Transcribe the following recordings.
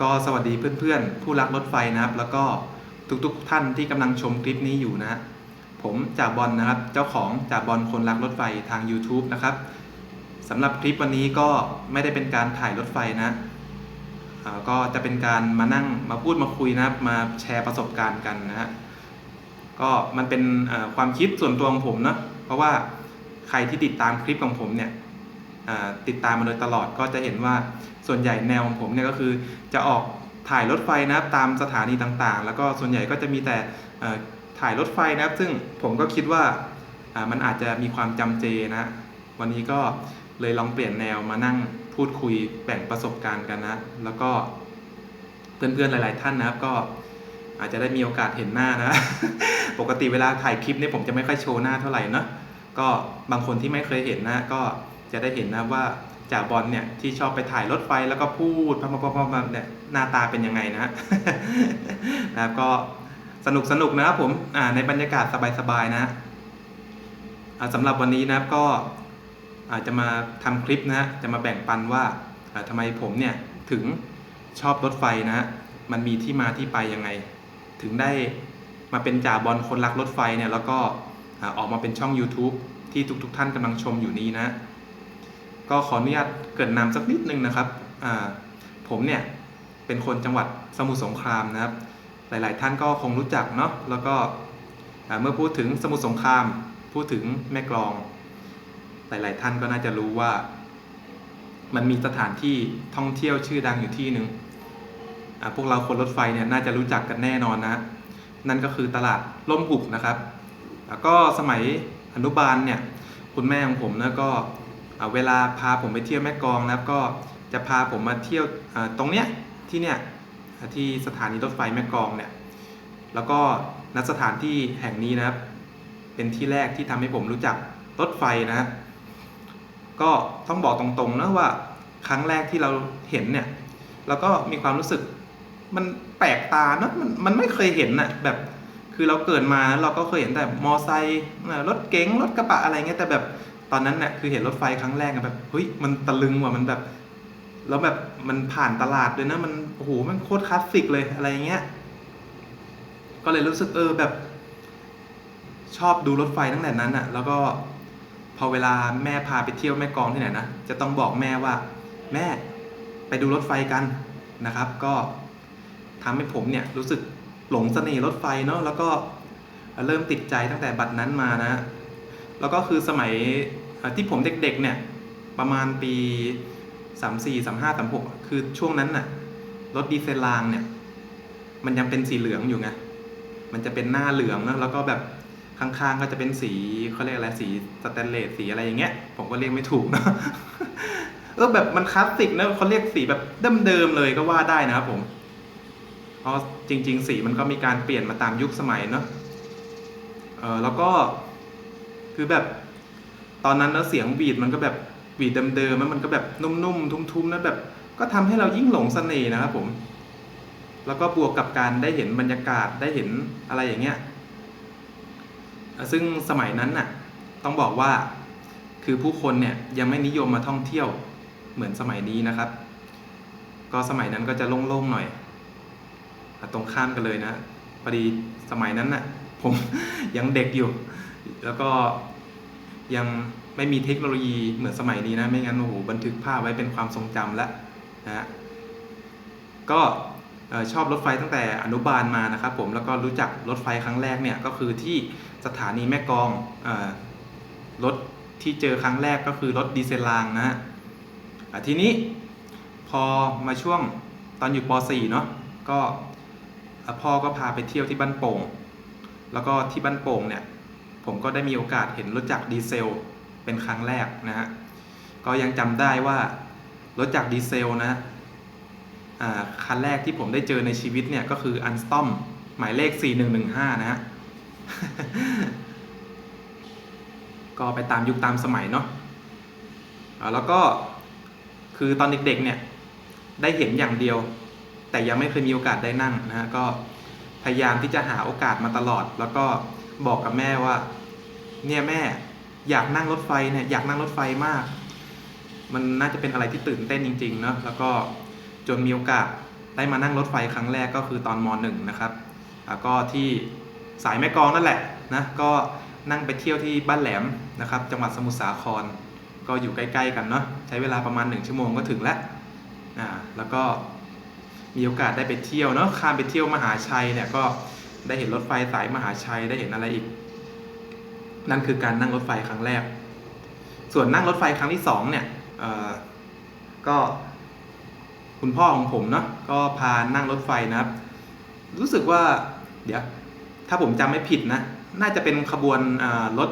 ก็สวัสดีเพื่อนๆ ผู้รักรถไฟนะครับ แล้วก็ทุกๆท่านที่กำลังชมคลิปนี้อยู่นะ ผมจ่าบอลนะครับ เจ้าของจ่าบอลคนรักรถไฟทาง YouTube นะครับสำหรับคลิปวันนี้ก็ไม่ได้เป็นการถ่ายรถไฟนะก็จะเป็นการมานั่งมาพูดมาคุยนะครับ มาแชร์ประสบการณ์กันนะฮะก็มันเป็นความคิดส่วนตัวของผมเนาะเพราะว่าใครที่ติดตามคลิปของผมเนี่ย ติดตามมาโดยตลอดก็จะเห็นว่าส่วนใหญ่แนวของผมเนี่ยก็คือจะออกถ่ายรถไฟนะครับตามสถานีต่างๆ แล้วก็ส่วนใหญ่ก็จะมีแต่ถ่ายรถไฟนะครับ ซึ่งผมก็คิดว่ามันอาจจะมีความจำเจนะ วันนี้ก็เลยลองเปลี่ยนแนวมานั่งพูดคุยแบ่งประสบการณ์กันนะ แล้วก็เพื่อนๆหลาย ๆ ท่านนะครับก็อาจจะได้มีโอกาสเห็นหน้านะ ปกติเวลาถ่ายคลิปเนี่ยผมจะไม่ค่อยโชว์หน้าเท่าไหร่เนะก็บางคนที่ไม่เคยเห็นนะก็ จะได้เห็นนะว่าจ่าบอลเนี่ยที่ชอบไปถ่ายรถไฟแล้วก็พูดพมๆๆๆเนี่ยหน้าตาเป็นยังไงนะนะครับก็สนุกสนุกนะครับผมอ่าในบรรยากาศสบายๆนะอ่าสำหรับวันนี้นะครับก็อาจจะมาทำคลิปนะจะมาแบ่งปันว่าอ่าทำไมผมเนี่ยถึงชอบรถไฟนะฮะมันมีที่มาที่ไปยังไง ถึงได้มาเป็นจ่าบอลคนรักรถไฟเนี่ยแล้วก็อออกมาเป็นช่อง YouTube ที่ทุกๆทท่านกำลังชมอยู่นี้นะ ก็ขออนุญาตเกรินนำสักนิดนึงนะครับผมเนี่ยเป็นคนจังหวัดสมุทรสงครามนะครับ หลาย ๆ ท่านก็คงรู้จักเนาะแล้วก็เมื่อพูดถึงสมุทรสงคราม พูดถึงแม่กลอง หลาย ๆ ท่านก็น่าจะรู้ว่า มันมีสถานที่ท่องเที่ยวชื่อดังอยู่ที่หนึ่งพวกเราคนรถไฟเนี่ยน่าจะรู้จักกันแน่นอนนะนั่นก็คือตลาดล่มหุบนะครับ แล้วก็สมัยอนุบาลเนี่ยคุณแม่ของผมนะก็ เวลาพาผมไปเที่ยวแม่กองนะครับก็จะพาผมมาเที่ยวตรงเนี้ยที่เนี่ยที่สถานีรถไฟแม่กองเนี่ยแล้วก็ณสถานที่แห่งนี้นะครับ เป็นที่แรกที่ทำให้ผมรู้จักรถไฟนะก็ต้องบอกตรงๆนะว่าครั้งแรกที่เราเห็นเนี่ยเราก็มีความรู้สึกมันแปลกตาเนอะมันมันไม่เคยเห็นน่ะแบบคือเราเกิดมาเราก็เคยเห็นแต่มอไซค์รถเก๋งรถกระบะอะไรเงี้ยแต่แบบ ตอนนั้นเนี่ยคือเห็นรถไฟครั้งแรกอะแบบเฮ้ยมันตะลึงว่ะมันแบบ แล้วแบบมันผ่านตลาดด้วยนะมันโอ้โหมันโคตรคลาสสิกเลยอะไรเงี้ย ก็เลยรู้สึกเออแบบ ชอบดูรถไฟตั้งแต่นั้นอะแล้วก็พอเวลาแม่พาไปเที่ยวแม่กองที่ไหนนะจะต้องบอกแม่ว่า แม่ไปดูรถไฟกันนะครับ ก็ทำให้ผมเนี่ยรู้สึกหลงเสน่ห์รถไฟเนาะแล้วก็เริ่มติดใจตั้งแต่บัดนั้นมานะ แล้วก็คือสมัย ที่ผมเด็กๆเนี่ยประมาณปีสามสี่สามห้าสามหกคือช่วงนั้นน่ะรถดีเซลรางเนี่ยมันยังเป็นสีเหลืองอยู่ไงมันจะเป็นหน้าเหลืองนะแล้วก็แบบข้างๆก็จะเป็นสีเขาเรียกอะไรสีสแตนเลสสีอะไรอย่างเงี้ย ผมก็เรียกไม่ถูกเนอะเออแบบมันคลาสสิกนะเขาเรียกสีแบบเดิมๆเลยก็ว่าได้นะครับผมเพราะจริง ๆ สีมันก็มีการเปลี่ยนมาตามยุคสมัยเนาะเออแล้วก็คือแบบ ตอนนั้นแล้วเสียงบีดมันก็แบบบีดเดิมๆแล้วมันก็แบบนุ่มๆ ทุ้มๆแล้วแบบ ก็ทำให้เรายิ่งหลงเสน่ห์นะครับผม แล้วก็บวกกับการได้เห็นบรรยากาศได้เห็นอะไรอย่างเงี้ยซึ่งสมัยนั้นน่ะ ต้องบอกว่าคือผู้คนเนี่ยยังไม่นิยมมาท่องเที่ยวเหมือนสมัยนี้นะครับ ก็สมัยนั้นก็จะโล่งๆหน่อยตรงข้ามกันเลยนะพอดีสมัยนั้นน่ะ ผมยังเด็กอยู่ แล้วก็ ยังไม่มีเทคโนโลยีเหมือนสมัยนี้นะ ไม่งั้นโอ้โหบันทึกภาพไว้เป็นความทรงจำแล้วนะฮะก็ชอบรถไฟตั้งแต่อนุบาลมานะครับผมแล้วก็รู้จักรถไฟครั้งแรกเนี่ยก็คือที่สถานีแม่กองอรถที่เจอครั้งแรกก็คือรถดีเซลรางนะฮะทีนี้พอมาช่วงตอนอยู่ป .4 เนาะก็พ่อก็พาไปเที่ยวที่บ้านโป่ง แล้วก็ที่บ้านโป่งเนี่ย ผมก็ได้มีโอกาสเห็นรถจักรดีเซล เป็นครั้งแรกนะฮะก็ยังจำได้ว่ารถจักรดีเซลนะคันแรกที่ผมได้เจอในชีวิตเนี่ยก็คืออันสตอมหมายเลข 4115 นะฮะ ก็ไปตามยุคตามสมัยเนาะแล้วก็คือตอนเด็กๆเนี่ย ได้เห็นอย่างเดียว แต่ยังไม่เคยมีโอกาสได้นั่งนะฮะ ก็พยายามที่จะหาโอกาสมาตลอดแล้วก็ บอกกับแม่ว่า เนี่ยแม่อยากนั่งรถไฟเนี่ยอยากนั่งรถไฟมาก มันน่าจะเป็นอะไรที่ตื่นเต้นจริงๆเนาะแล้วก็จนมีโอกาสได้มานั่งรถไฟครั้งแรกก็คือตอนมหนึ่งนะครับแล้วก็ที่สายแม่กองนั่นแหละนะก็นั่งไปเที่ยวที่บ้านแหลมนะครับ จังหวัดสมุทรสาคร ก็อยู่ใกล้ๆกันเนาะใช้เวลาประมาณ 1 ชั่วโมงก็ถึงแล้วอ่าแล้วก็มีโอกาสได้ไปเที่ยวเนาะข้ามไปเที่ยวมหาชัยเนี่ยก็ ได้เห็นรถไฟสายมหาชัยได้เห็นอะไรอีก นั่นคือการนั่งรถไฟครั้งแรก ส่วนนั่งรถไฟครั้งที่สองเนี่ยก็คุณพ่อของผมเนาะก็พานั่งรถไฟนะครับ รู้สึกว่าเดี๋ยวถ้าผมจำไม่ผิดนะ น่าจะเป็นขบวนรถ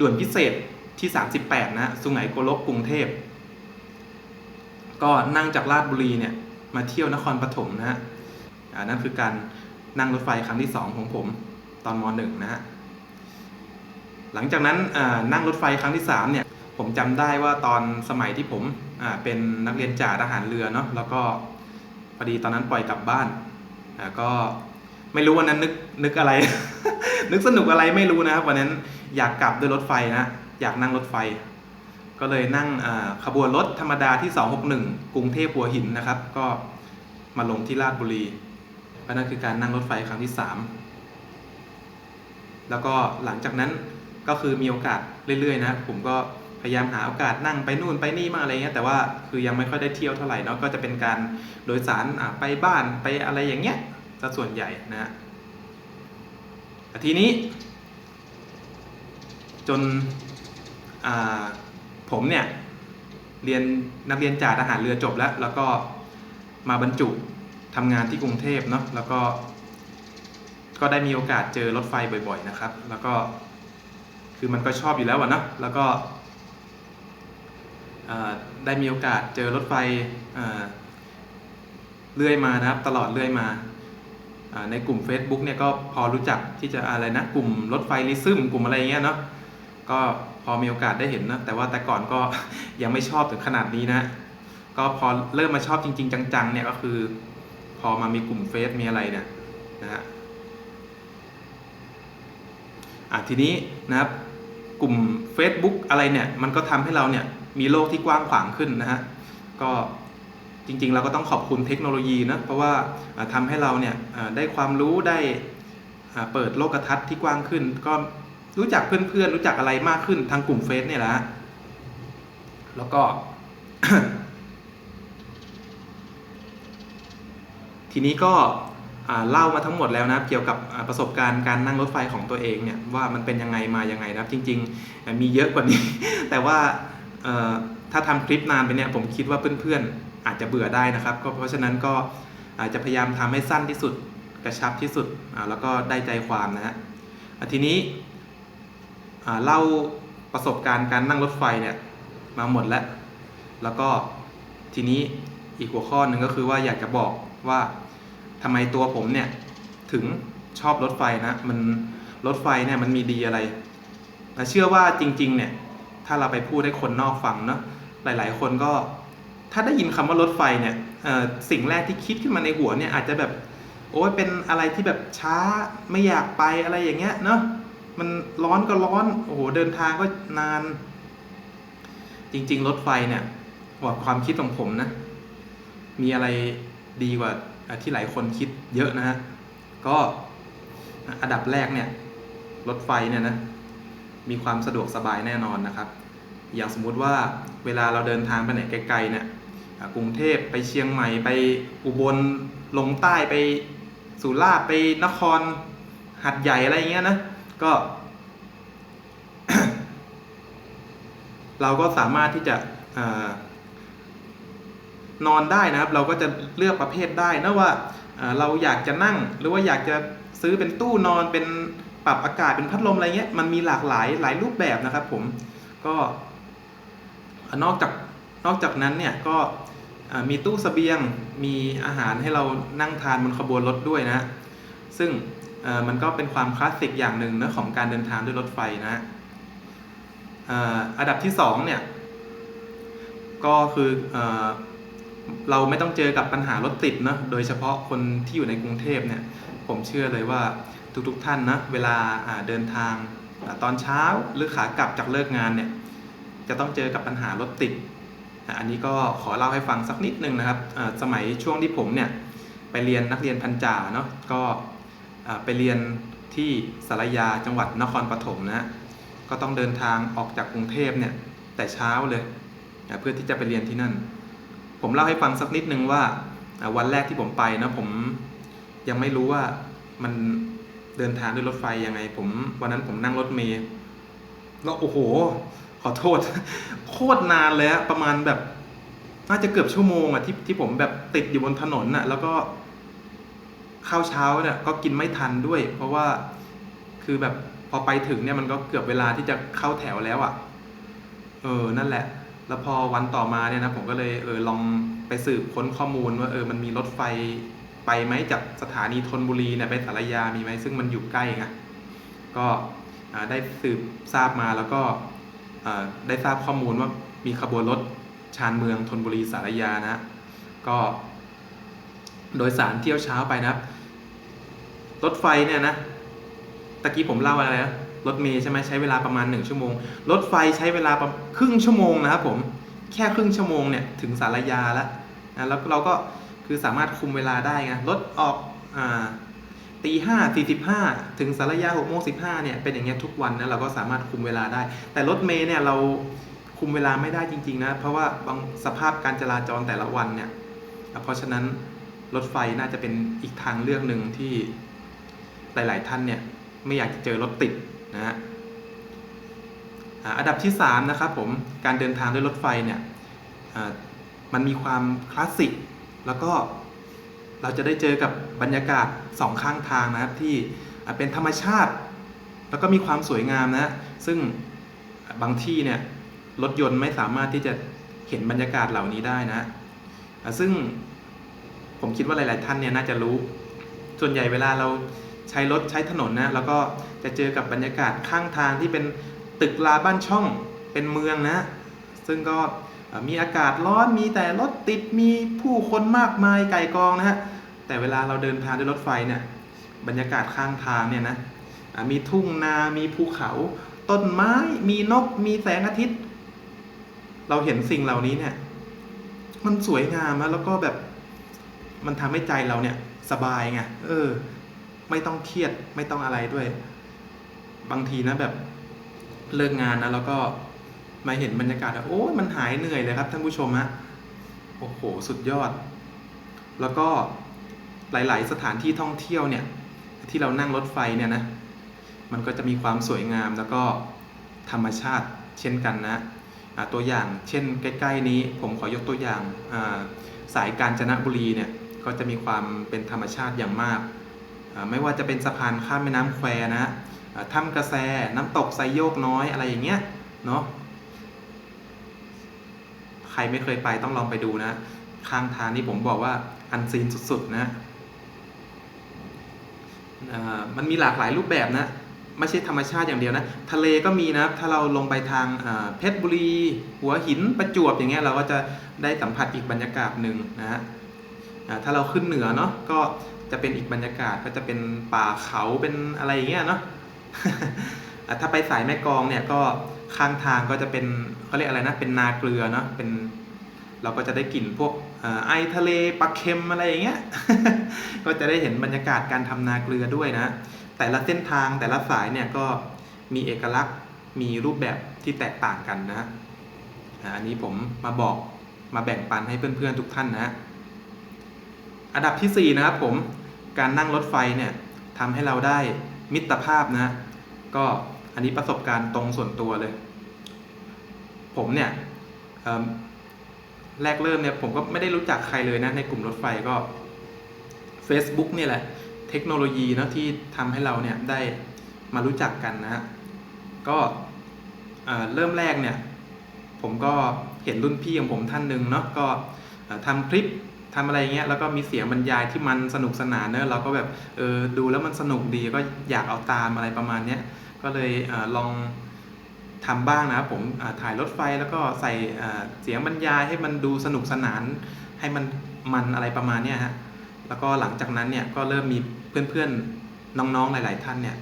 ด่วนพิเศษที่ 38 นะสุไหงโกลกกรุงเทพ ก็นั่งจากลาดบุรีเนี่ย มาเที่ยวนครปฐมนะฮะนั่นคือการ นั่งรถไฟครั้งที่สองของผมตอนมหนึ่งนะฮะหลังจากนั้นนั่งรถไฟครั้งที่สามเนี่ยผมจำได้ว่าตอนสมัยที่ผมเป็นนักเรียนจ่าทหารเรือเนาะแล้วก็พอดีตอนนั้นปล่อยกลับบ้านก็ไม่รู้วันนั้นนึกนึกอะไร นึกสนุกอะไรไม่รู้นะครับวันนั้นอยากกลับด้วยรถไฟนะอยากนั่งรถไฟ ก็เลยนั่งขบวนรถธรรมดาที่ 261 กรุงเทพหัวหินนะครับ ก็มาลงที่ลาดบุรี ก็นั่นคือการนั่งรถไฟครั้งที่ 3 แล้วก็หลังจากนั้นก็คือมีโอกาสเรื่อยๆนะผมก็พยายามหาโอกาสนั่งไปนู่นไปนี่มาอะไรเงี้ยแต่ว่าคือยังไม่ค่อยได้เที่ยวเท่าไหร่เนาะก็จะเป็นการโดยสารไปบ้านไปอะไรอย่างเงี้ยซะส่วนใหญ่นะฮะทีนี้ จนผมเนี่ยเรียนนักเรียนจ่าทหารเรือจบแล้ว แล้วก็มาบรรจุ ทำงานที่กรุงเทพเนาะแล้วก็ ก็ได้มีโอกาสเจอรถไฟบ่อยๆนะครับ แล้วก็คือมันก็ชอบอยู่แล้วอะเนาะแล้วก็ได้มีโอกาสเจอรถไฟเอ่อเรื่อยมานะครับ ตลอดเรื่อยมาอ่าในกลุ่ม Facebook เนี่ยก็พอรู้จักที่จะอะไรนะ กลุ่มรถไฟลิซึมกลุ่มอะไรเงี้ยเนาะก็พอมีโอกาสได้เห็นนะแต่ว่าแต่ก่อนก็ยังไม่ชอบถึงขนาดนี้นะ ก็พอเริ่มมาชอบจริง ๆ จังๆเนี่ยก็คือ พอมามีกลุ่มเฟซมีอะไรเนี่ยนะฮะอะทีนี้นะครับกลุ่ม Facebook อะไรเนี่ย มันก็ทำให้เราเนี่ยมีโลกที่กว้างขวางขึ้นนะฮะก็จริงๆ เราก็ต้องขอบคุณเทคโนโลยีนะเพราะว่าอ่าทำให้เราเนี่ยได้ความรู้ได้เปิดโลกทัศน์ที่กว้างขึ้น ก็รู้จักเพื่อนๆ รู้จักอะไรมากขึ้นทางกลุ่มเฟซเนี่ยแหละแล้วก็ ทีนี้ก็เล่ามาทั้งหมดแล้วนะเกี่ยวกับประสบการณ์การนั่งรถไฟของตัวเองเนี่ยว่ามันเป็นยังไงมายังไงนะครับจริง ๆ มีเยอะกว่านี้ แต่ว่าถ้าทำคลิปนานไปเนี่ยผมคิดว่าเพื่อนๆอาจจะเบื่อได้นะครับ ก็เพราะฉะนั้นก็อาจจะพยายามทำให้สั้นที่สุดกระชับที่สุดแล้วก็ได้ใจความนะฮะทีนี้เล่าประสบการณ์การนั่งรถไฟเนี่ยมาหมดแล้ว แล้วก็ทีนี้อีกหัวข้อหนึ่งก็คือว่าอยากจะบอก ว่าทำไมตัวผมเนี่ยถึงชอบรถไฟนะ มันรถไฟเนี่ยมันมีดีอะไรแต่เชื่อว่าจริง ๆ เนี่ย ถ้าเราไปพูดให้คนนอกฟังเนาะหลาย ๆ คนก็ถ้าได้ยินคำว่ารถไฟเนี่ยสิ่งแรกที่คิดขึ้นมาในหัวเนี่ยอาจจะแบบโอ้ยเป็นอะไรที่แบบช้าไม่อยากไปอะไรอย่างเงี้ยเนาะมันร้อนก็ร้อนโอ้โหเดินทางก็นาน จริง ๆ รถไฟเนี่ยว่าความคิดของผมนะ มีอะไร ดีกว่าที่หลายคนคิดเยอะนะฮะ ก็อันดับแรกเนี่ยรถไฟเนี่ยนะมีความสะดวกสบายแน่นอนนะครับ อย่างสมมุติว่าเวลาเราเดินทางไปไหนไกลๆเนี่ยกรุงเทพไปเชียงใหม่ไปอุบลลงใต้ไปสุราษฎร์ไปนครหัดใหญ่อะไรเงี้ยนะก็ เราก็สามารถที่จะ นอนได้นะครับ เราก็จะเลือกประเภทได้นะว่าเราอยากจะนั่งหรือว่าอยากจะซื้อเป็นตู้นอนเป็นปรับอากาศเป็นพัดลมอะไรเงี้ยมันมีหลากหลายหลายรูปแบบนะครับ ผมก็นอกจากนอกจากนั้นเนี่ยก็มีตู้เสบียงมีอาหารให้เรานั่งทานบนขบวนรถด้วยนะ ซึ่งมันก็เป็นความคลาสสิกอย่างหนึ่งนะของการเดินทางด้วยรถไฟนะเอ่ออันดับที่สองเนี่ยก็คืออ เราไม่ต้องเจอกับปัญหารถติดเนะโดยเฉพาะคนที่อยู่ในกรุงเทพเนี่ยผมเชื่อเลยว่าทุกๆทท่านนะเวลาเดินทางตอนเช้าหรือขากลับจากเลิกงานเนี่ยจะต้องเจอกับปัญหารถติด อันนี้ก็ขอเล่าให้ฟังสักนิดนึงนะครับสมัยช่วงที่ผมเนี่ยไปเรียนนักเรียนพันจ่าเนาะก็ไปเรียนที่สารยาจังหวัดนครปฐมนะฮะก็ต้องเดินทางออกจากกรุงเทพเนี่ยแต่เช้าเลยเพื่อที่จะไปเรียนที่นั่น ผมเล่าให้ฟังสักนิดนึงว่าวันแรกที่ผมไปนะผมยังไม่รู้ว่ามันเดินทางด้วยรถไฟยังไง ผมวันนั้นผมนั่งรถเมล์แล้วโอ้โห ขอโทษ โคตรนานเลยประมาณแบบ น่าจะเกือบชั่วโมงอะที่ที่ผมแบบติดอยู่บนถนนอะแล้วก็ข้าวเช้าเนี่ยก็กินไม่ทันด้วย เพราะว่าคือแบบพอไปถึงเนี่ยมันก็เกือบเวลาที่จะเข้าแถวแล้วอะเออ นั่นแหละ แล้วพอวันต่อมาเนี่ยนะผมก็เลยเออลองไปสืบค้นข้อมูลว่าเออมันมีรถไฟไปไหมจากสถานีธนบุรีเนี่ยไปสารยามีไหมซึ่งมันอยู่ใกล้ไงก็ได้สืบทราบมาแล้วก็ได้ทราบข้อมูลว่ามีขบวนรถชานเมืองธนบุรีสารยานะ ก็ โดยสารเที่ยวเช้าไปนะรถไฟเนี่ยนะตะกี้ผมเล่าอะไรนะ รถเมย์ใช่ไหมใช้เวลาประมาณหนึ่งชั่วโมง รถไฟใช้เวลาประครึ่งชั่วโมงนะครับผมแค่ครึ่งชั่วโมงเนี่ยถึงสารยาแล้วนะแล้วเราก็คือสามารถคุมเวลาได้ไงรถออกอ่าตีห้าสี่สิบห้าถึงสารยาหกโมงสิบห้าเนี่ยเป็นอย่างเงี้ยทุกวันนะเราก็สามารถคุมเวลาได้ แต่รถเมย์เนี่ยเราคุมเวลาไม่ได้จริงๆนะเพราะว่าบางสภาพการจราจรแต่ละวันเนี่ยเพราะฉะนั้นรถไฟน่าจะเป็นอีกทางเลือกหนึ่งที่หลาย ๆ ท่านเนี่ยไม่อยากจะเจอรถติด นะฮะอ่าอันดับที่3นะครับผมการเดินทางด้วยรถไฟเนี่ยมันมีความคลาสสิกแล้วก็เราจะได้เจอกับบรรยากาศสองข้างทางนะครับที่เป็นธรรมชาติ แล้วก็มีความสวยงามนะซึ่งบางที่เนี่ยรถยนต์ไม่สามารถที่จะเห็นบรรยากาศเหล่านี้ได้นะซึ่งผมคิดว่าหลาย ๆ ท่านเนี่ยน่าจะรู้ ส่วนใหญ่เวลาเรา ใช้รถใช้ถนนนะเราก็จะเจอกับบรรยากาศข้างทางที่เป็นตึกราบ้านช่องเป็นเมืองนะ ซึ่งก็มีอากาศร้อนมีแต่รถติดมีผู้คนมากมายไก่กองนะฮะแต่เวลาเราเดินทางด้วยรถไฟเนี่ยบรรยากาศข้างทางเนี่ยนะมีทุ่งนามีภูเขา ต้นไม้มีนกมีแสงอาทิตย์ เราเห็นสิ่งเหล่านี้เนี่ย มันสวยงามแล้วก็แบบ มันทำให้ใจเราเนี่ย สบายไงเออ ไม่ต้องเครียดไม่ต้องอะไรด้วย บางทีนะแบบเลิกงานนะแล้วก็มาเห็นบรรยากาศแล้วโอ้ยมันหายเหนื่อยเลยครับท่านผู้ชมฮะโอ้โหสุดยอด แล้วก็หลาย ๆ สถานที่ท่องเที่ยวเนี่ย ที่เรานั่งรถไฟเนี่ยนะ มันก็จะมีความสวยงามแล้วก็ธรรมชาติเช่นกันนะตัวอย่างเช่น ใกล้ ๆ นี้ผมขอยกตัวอย่างาสายกาญจนบุรีเนี่ยก็จะมีความเป็นธรรมชาติอย่างมาก ไม่ว่าจะเป็นสะพานข้ามแม่น้ำแควนะถ้ำกระแสน้ำตกไซโยกน้อยอะไรอย่างเงี้ยเนาะใครไม่เคยไปต้องลองไปดูนะ ข้างทางนี่ผมบอกว่าอันซีนสุดๆนะมันมีหลากหลายรูปแบบนะ ไม่ใช่ธรรมชาติอย่างเดียวนะ ทะเลก็มีนะ ถ้าเราลงไปทางเพชรบุรี หัวหินประจวบอย่างเงี้ยเราก็จะได้สัมผัสอีกบรรยากาศหนึ่งนะฮะถ้าเราขึ้นเหนือเนาะก็ จะเป็นอีกบรรยากาศก็จะเป็นป่าเขาเป็นอะไรอย่างเงี้ยเนาะถ้าไปสายแม่กองเนี่ยก็ข้างทางก็จะเป็นเขาเรียกอะไรนะ เป็นนาเกลือเนาะเป็น เราก็จะได้กลิ่นพวกไอทะเลปลาเค็มอะไรอย่างเงี้ย ก็จะได้เห็นบรรยากาศการทำนาเกลือด้วยนะ แต่ละเส้นทางแต่ละสายเนี่ยก็มีเอกลักษณ์มีรูปแบบที่แตกต่างกันนะอ่าอันนี้ผมมาบอกมาแบ่งปันให้เพื่อนๆทุกท่านนะ อันดับที่ 4 นะครับผมการนั่งรถไฟเนี่ยทำให้เราได้มิตรภาพนะ ก็อันนี้ประสบการณ์ตรงส่วนตัวเลย ผมเนี่ยแรกเริ่มเนี่ยผมก็ไม่ได้รู้จักใครเลยนะในกลุ่มรถไฟก็ Facebook เนี่ยแหละ เทคโนโลยีนะที่ทำให้เราเนี่ยได้มารู้จักกันนะก็เริ่มแรกเนี่ย ผมก็เห็นรุ่นพี่ของผมท่านหนึ่งเนาะก็ทำคลิป ทำอะไรเงี้ยแล้วก็มีเสียงบรรยายที่มันสนุกสนานเนอะเราก็แบบเออดูแล้วมันสนุกดีก็อยากเอาตามอะไรประมาณเนี้ยก็เลยเออลองทำบ้างนะครับผมถ่ายรถไฟแล้วก็ใส่เสียงบรรยายให้มันดูสนุกสนาน ให้มันมันอะไรประมาณเนี้ยฮะแล้วก็หลังจากนั้นเนี่ยก็เริ่มมีเพื่อนๆน้องๆหลาย ๆ ท่านเนี่ย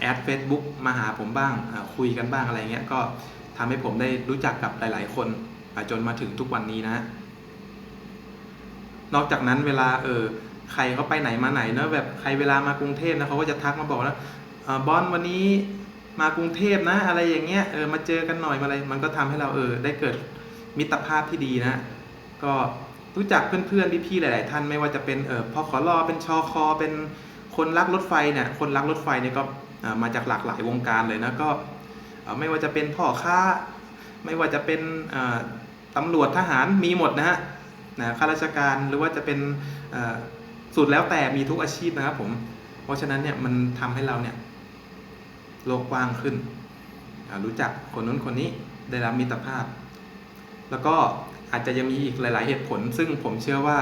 แอด Facebook มาหาผมบ้างคุยกันบ้างอะไรเงี้ยก็ทำให้ผมได้รู้จักกับหลาย ๆ คนจนมาถึงทุกวันนี้นะ นอกจากนั้นเวลาเออใครเขาไปไหนมาไหนเนอะแบบใครเวลามากรุงเทพนะเขาก็จะทักมาบอกแล้วบอลวันนี้มากรุงเทพนะ อะไรอย่างเงี้ยเออมาเจอกันหน่อยมาอะไรมันก็ทำให้เราเออได้เกิดมิตรภาพที่ดีนะ ก็รู้จักเพื่อนๆพี่ๆหลาย ๆ ท่านไม่ว่าจะเป็นเออพอขอรอเป็นชอคอเป็นคนรักรถไฟเนี่ยคนรักรถไฟเนี่ยก็มาจากหลากหลายวงการเลยนะก็ไม่ว่าจะเป็นพ่อค้า ไม่ว่าจะเป็นตำรวจทหารมีหมดนะฮะ นะข้าราชการหรือว่าจะเป็นสุดแล้วแต่มีทุกอาชีพนะครับผมเพราะฉะนั้นเนี่ยมันทำให้เราเนี่ยโลกกว้างขึ้น รู้จักคนนู้นคนนี้ได้รับมิตรภาพ แล้วก็อาจจะยังมีอีกหลาย ๆ เหตุผล ซึ่งผมเชื่อว่า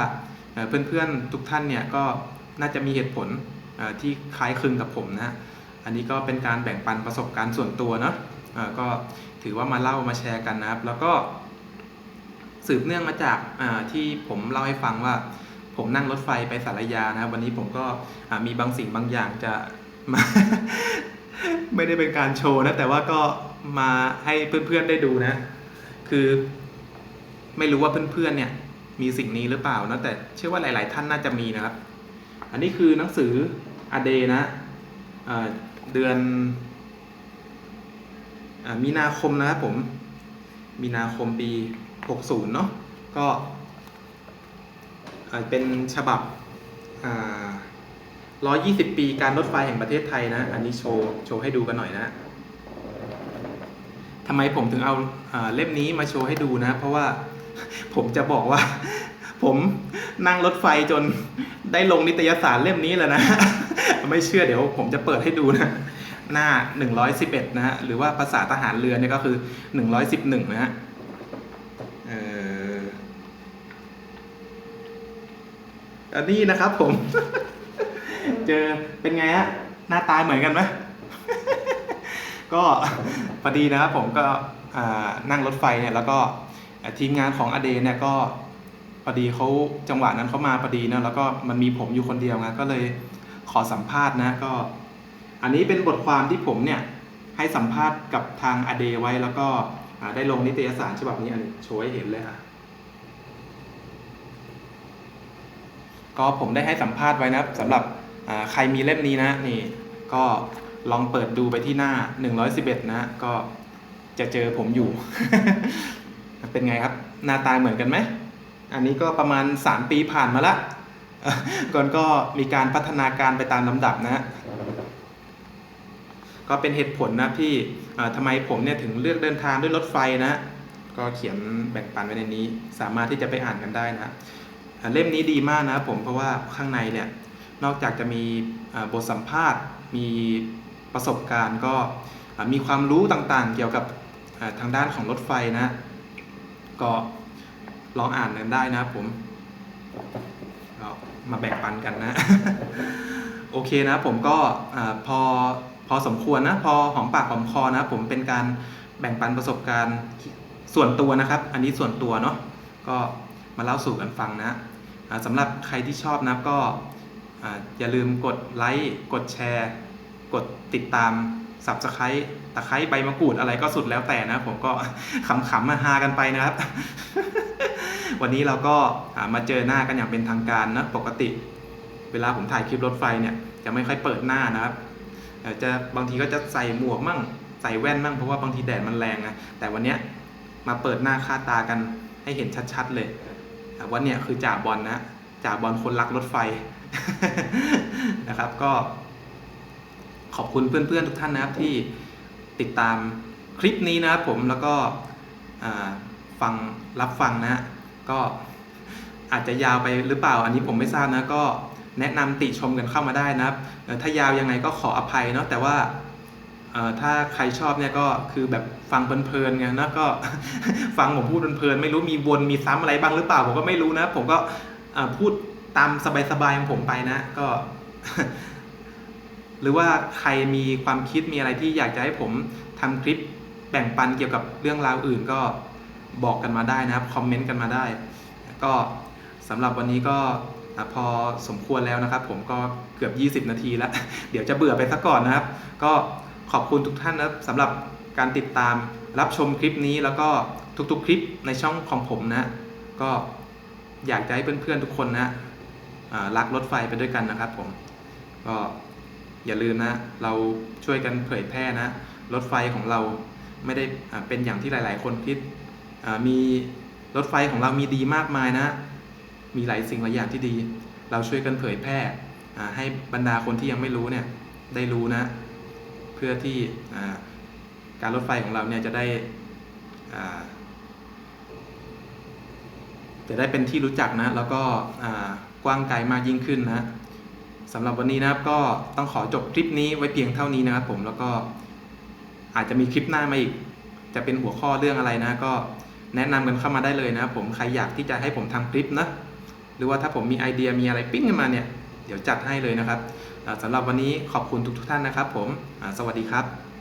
เพื่อน ๆ ทุกท่านเนี่ยก็น่าจะมีเหตุผลที่คล้ายคลึงกับผมนะอันนี้ก็เป็นการแบ่งปันประสบการณ์ส่วนตัวเนาะก็ถือว่ามาเล่ามาแชร์กันนะครับ แล้วก็ สืบเนื่องมาจากที่ผมเล่าให้ฟังว่า ผมนั่งรถไฟไปสารยานะครับ วันนี้ผมก็มีบางสิ่งบางอย่างจะมา ไม่ได้เป็นการโชว์นะ แต่ว่าก็มาให้เพื่อนๆได้ดูนะ คือไม่รู้ว่าเพื่อนๆเนี่ย มีสิ่งนี้หรือเปล่านะแต่เชื่อว่าหลาย ๆ ท่านน่าจะมีนะครับ อันนี้คือหนังสืออเดนะเ,เดือนอมีนาคมนะครับผม มีนาคมปี 60 เนาะก็อ่าเป็นฉบับอ่า120 ปีการรถไฟแห่งประเทศไทยนะ อันนี้โชว์โชว์ให้ดูกันหน่อยนะทำไมผมถึงเอาเอ่อเล่มนี้มาโชว์ให้ดูนะ เพราะว่าผมจะบอกว่า ผมนั่งรถไฟจนได้ลงนิตยสารเล่มนี้แล้วนะ ไม่เชื่อเดี๋ยวผมจะเปิดให้ดูนะหน้า 111 นะฮะ หรือว่าภาษาทหารเรือเนี่ยก็คือ 111 นะฮะเอ่อ อันนี้นะครับผม เจอเป็นไงฮะหน้าตายเหมือนกันไหม ก็พอดีนะครับผมก็นั่งรถไฟเนี่ยแล้วก็ทีมงานของอเดเนี่ยก็พอดีเขาจังหวะนั้นเขามาพอดีนะแล้วก็มันมีผมอยู่คนเดียวนะก็เลยขอสัมภาษณ์นะก็ อันนี้เป็นบทความที่ผมเนี่ยให้สัมภาษณ์กับทางอเดไว้แล้วก็ได้ลงนิตยสารฉบับนี้อันนี้โชว์ให้เห็นเลยค่ะ ก็ผมได้ให้สัมภาษณ์ไว้นะครับสำหรับใครมีเล่มนี้นะนี่ก็ลองเปิดดูไปที่หน้า 111 นะ ก็จะเจอผมอยู่ เป็นไงครับ หน้าตาเหมือนกันไหม อันนี้ก็ประมาณ 3 ปีผ่านมาละก่อนก็มีการพัฒนาการไปตามลำดับนะ ก็เป็นเหตุผลนะที่ทำไมผมเนี่ยถึงเลือกเดินทางด้วยรถไฟนะ ก็เขียนแบ่งปันไว้ในนี้ สามารถที่จะไปอ่านกันได้นะ เล่มนี้ดีมากนะครับผมเพราะว่าข้างในเนี่ยนอกจากจะมีบทสัมภาษณ์ มีประสบการณ์ก็มีความรู้ต่างๆ เกี่ยวกับทางด้านของรถไฟนะ ก็ลองอ่านกันได้นะครับผมมาแบ่งปันกันนะ โอเคนะผมก็พอพอสมควรนะพอหอมปากหอมคอนะผมเป็นการแบ่งปันประสบการณ์ส่วนตัวนะครับ อันนี้ส่วนตัวเนาะก็มาเล่าสู่กันฟังนะ สำหรับใครที่ชอบนะก็อย่าลืมกดไลค์กดแชร์ กดติดตาม subscribe ตะไคร้ใบมะกรูดอะไรก็สุดแล้วแต่นะ ผมก็ขำๆมาฮากันไปนะครับ วันนี้เราก็มาเจอหน้ากันอย่างเป็นทางการนะปกติ เวลาผมถ่ายคลิปรถไฟเนี่ย จะไม่ค่อยเปิดหน้านะครับจะบางทีก็จะใส่หมวกมั่งใส่แว่นมั่งเพราะว่าบางทีแดดมันแรงนะแต่วันนี้มาเปิดหน้าค่าตากันให้เห็นชัดๆเลย อ่ว่าเนี่ยคือจ่าบอลนะจ่าบอลคนรักรถไฟนะครับ ก็ขอบคุณเพื่อนๆทุกท่านนะครับที่ติดตามคลิปนี้นะครับผมแล้วก็ฟังรับฟังนะฮะก็อาจจะยาวไปหรือเปล่า อันนี้ผมไม่ทราบนะก็แนะนำติชมกันเข้ามาได้นะครับ ถ้ายาวยังไงก็ขออภัยเนาะแต่ว่า ถ้าใครชอบเนี่ยก็คือแบบฟังเพลินๆไงนะก็ฟังผมพูดเพลินๆไม่รู้มีวนมีซ้ำอะไรบ้างหรือเปล่าผมก็ไม่รู้นะ ผมก็พูดตามสบายๆของผมไปนะ ก็ หรือว่าใครมีความคิดมีอะไรที่อยากจะให้ผมทำคลิปแบ่งปันเกี่ยวกับเรื่องราวอื่นก็บอกกันมาได้นะครับคอมเมนต์กันมาได้ ก็สำหรับวันนี้ก็พอสมควรแล้วนะครับ ผมก็เกือบ 20 นาทีแล้ว เดี๋ยวจะเบื่อไปซะก่อนนะครับ ก็ ขอบคุณทุกท่านนะสำหรับการติดตามรับชมคลิปนี้แล้วก็ทุกๆ คลิปในช่องของผมนะ ก็อยากจะให้เพื่อนๆทุกคนนะรักรถไฟไปด้วยกันนะครับผม ก็อย่าลืมนะ เราช่วยกันเผยแพร่นะ รถไฟของเราไม่ได้เป็นอย่างที่หลาย ๆ คนคิดมีรถไฟของเรามีดีมากมายนะ มีหลายสิ่งหลายอย่างที่ดี เราช่วยกันเผยแพร่ให้บรรดาคนที่ยังไม่รู้เนี่ยได้รู้นะ พื่อที่การรถไฟของเราเนี่ยจะได้จะได้เป็นที่รู้จักนะ แล้วก็กว้างไกลมากยิ่งขึ้นนะสำหรับวันนี้นะครับก็ต้องขอจบคลิปนี้ไว้เพียงเท่านี้นะครับผมแล้วก็อาจจะมีคลิปหน้ามาอีก จะเป็นหัวข้อเรื่องอะไรนะ ก็แนะนำกันเข้ามาได้เลยนะครับผมใครอยากที่จะให้ผมทำคลิปนะ หรือว่าถ้าผมมีไอเดียมีอะไรปิ้งขึ้นมาเนี่ย เดี๋ยวจัดให้เลยนะครับ สำหรับวันนี้ขอบคุณทุกๆท่านนะครับผมสวัสดีครับ